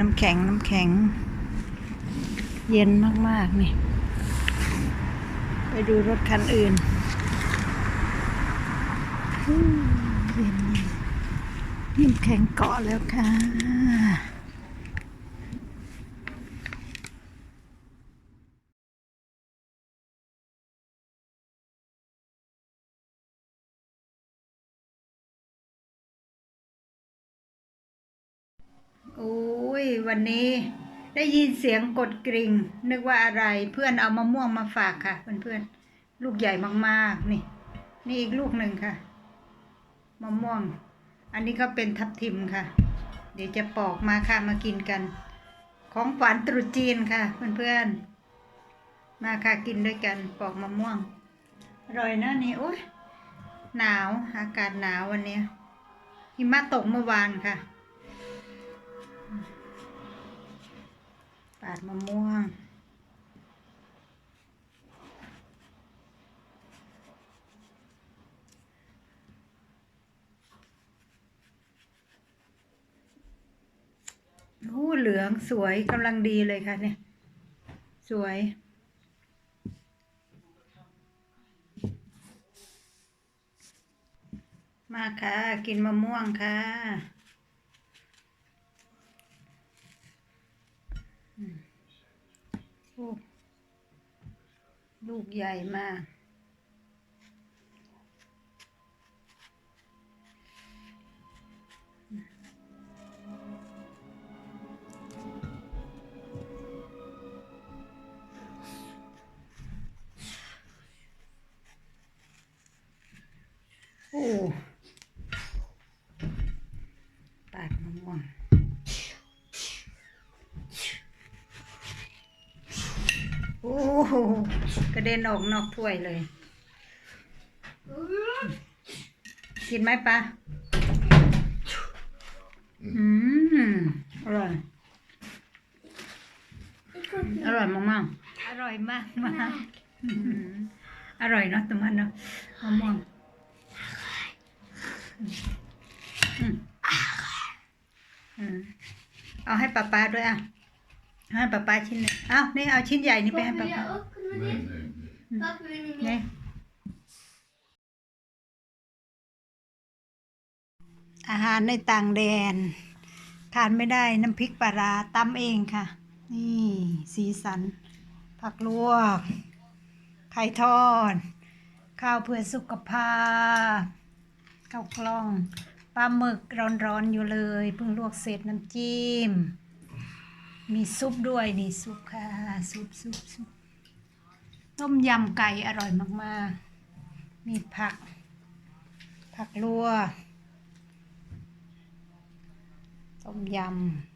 น้ำแข็งน้ำแข็ง เย็นมาก ๆ นี่ ไปดูรถคันอื่นเย็นน้ำแข็งเกาะแล้วค่ะ วันนี้ได้ยินเสียงกดกริ่ง นึกว่าอะไรเพื่อนเอามะม่วงมาฝากค่ะเพื่อนๆลูกใหญ่มากๆ นี่ นี่อีกลูกหนึ่งค่ะมะม่วง อันนี้ก็เป็นทับทิมค่ะ เดี๋ยวจะปอกมาค่ะมากินกัน ของขวัญตรุษจีนค่ะ เพื่อนๆมาค่ะกินด้วยกันปอกมะม่วงอร่อยนะนี่โอ้ยหนาวอากาศหนาววันนี้หิมะตกเมื่อวานค่ะ ดมะม่วงโอ้เหลืองสวยกำลังดีเลยค่ะเนี่ย สวยมาค่ะ กินมะม่วงค่ะโอ้ ลูกใหญ่มาก โอ้ปาดมะม่วง โอ้โห กระเด็นออกนอกถ้วยเลย กินไหมปะอืม อร่อย อร่อยมากๆ อร่อยมากมากอร่อยเนาะตรงนั้นเนาะมะม่วงอืมอืมเอาให้ป้าป้าด้วยอะ ให้ป้าป้าชิ้นหนึ่งอ้าวนี่เอาชิ้นใหญ่นี่ไปให้ Wat ป้า wil ป้า je ook? Kunnen we Nee, dit? nee, nee. Dat wil je นี่ niet. อาหารในต่างแดนทานไม่ได้น้ำพริกปลาร้าตำเองค่ะ นี่สีสัน ผักลวก ไข่ทอด ข้าวเพื่อสุขภาพข้าวกล้องปลาหมึกร้อนๆอยู่เลยเพิ่งลวกเสร็จน้ำจิ้ม มีซุปด้วยนี่ซุปค่ะ ซุปซุปซุปต้มยำไก่อร่อยมากๆ มีผัก ผักลวกต้มยำ